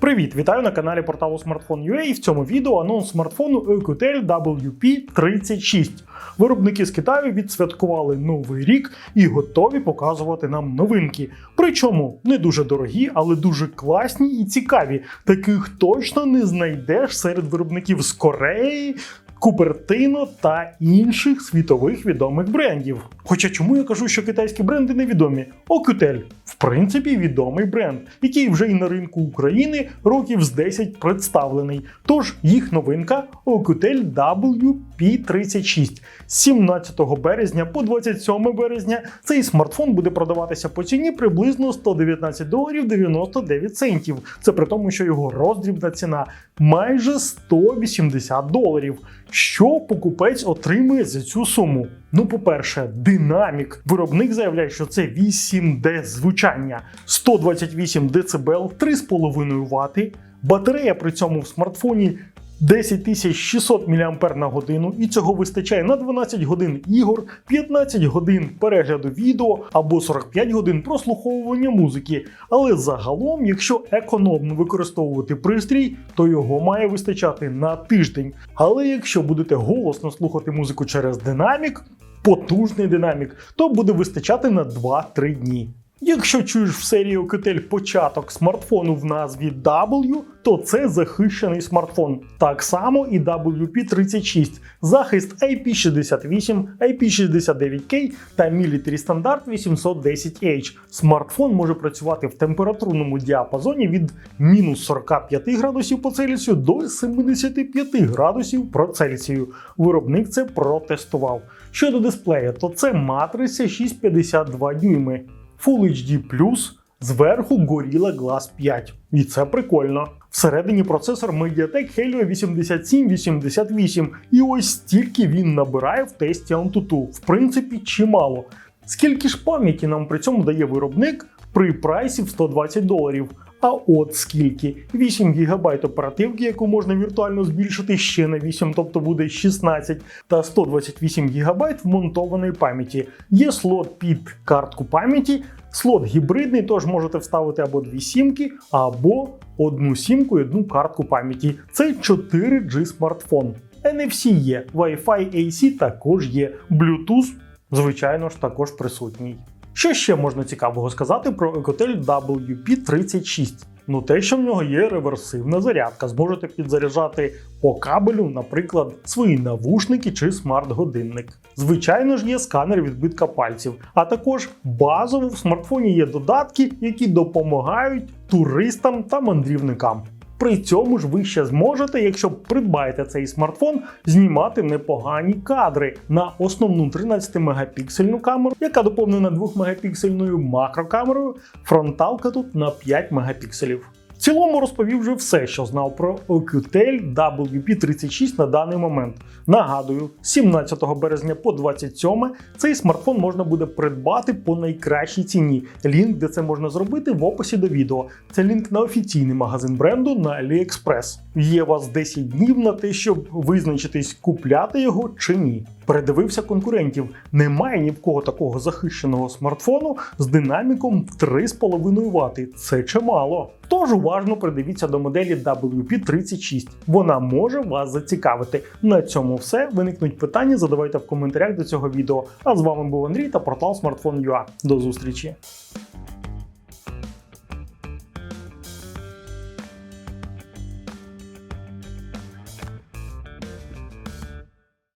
Привіт, вітаю на каналі порталу Smartphone.ua і в цьому відео анонс смартфону Ecotel WP36. Виробники з Китаю відсвяткували новий рік і готові показувати нам новинки. Причому не дуже дорогі, але дуже класні і цікаві. Таких точно не знайдеш серед виробників з Кореї. Купертино та інших світових відомих брендів. Хоча чому я кажу, що китайські бренди невідомі? Окютель, в принципі, відомий бренд, який вже і на ринку України років з 10 представлений. Тож їх новинка Окютель WP36. З 17 березня по 27 березня цей смартфон буде продаватися по ціні приблизно 119 доларів 99 центів. Це при тому, що його роздрібна ціна майже 180 доларів. Що покупець отримує за цю суму? Ну, по-перше, динамік. Виробник заявляє, що це 8D звучання, 128 дБ, 3,5 Вт. Батарея при цьому в смартфоні 10600 мАч на годину, і цього вистачає на 12 годин ігор, 15 годин перегляду відео або 45 годин прослуховування музики. Але загалом, якщо економно використовувати пристрій, то його має вистачати на тиждень. Але якщо будете голосно слухати музику через динамік, потужний динамік, то буде вистачати на 2-3 дні. Якщо чуєш в серії Окетель початок смартфону в назві W, то це захищений смартфон. Так само і WP36, захист IP68, IP69K та Military Standard 810H. Смартфон може працювати в температурному діапазоні від мінус 45 градусів по Цельсію до 75 градусів по Цельсію. Виробник це протестував. Щодо дисплея, то це матриця 6,52 дюйми. Full HD зверху Gorilla Glass 5. І це прикольно. Всередині процесор Mediatek Helio 8788, і ось стільки він набирає в тесті Antutu. В принципі, чимало. Скільки ж пам'яті нам при цьому дає виробник при прайсі в 120 доларів? А от скільки 8 ГБ оперативки, яку можна віртуально збільшити ще на 8, тобто буде 16, та 128 ГБ вмонтованої пам'яті. Є слот під картку пам'яті, слот гібридний, тож можете вставити або дві сімки, або одну сімку і одну картку пам'яті. Це 4G смартфон. NFC є, Wi-Fi AC також є, Bluetooth, звичайно ж, також присутній. Що ще можна цікавого сказати про Ecotel WP36? Ну, те, що в нього є реверсивна зарядка, зможете підзаряджати по кабелю, наприклад, свої навушники чи смарт-годинник. Звичайно ж, є сканер відбитка пальців, а також базово в смартфоні є додатки, які допомагають туристам та мандрівникам. При цьому ж ви ще зможете, якщо придбаєте цей смартфон, знімати непогані кадри на основну 13-мегапіксельну камеру, яка доповнена 2-мегапіксельною макрокамерою. Фронталка тут на 5 мегапікселів. В цілому розповів вже все, що знав про Ocutel WP36 на даний момент. Нагадую, 17 березня по 27 цей смартфон можна буде придбати по найкращій ціні. Лінк, де це можна зробити, в описі до відео. Це лінк на офіційний магазин бренду на AliExpress. Є у вас 10 днів на те, щоб визначитись, купляти його чи ні. Передивився конкурентів. Немає ні в кого такого захищеного смартфону з динаміком 3,5 Вт. Це чимало. Тож уважно придивіться до моделі WP36. Вона може вас зацікавити. На цьому все. Виникнуть питання, задавайте в коментарях до цього відео. А з вами був Андрій та портал Smartphone.ua. До зустрічі!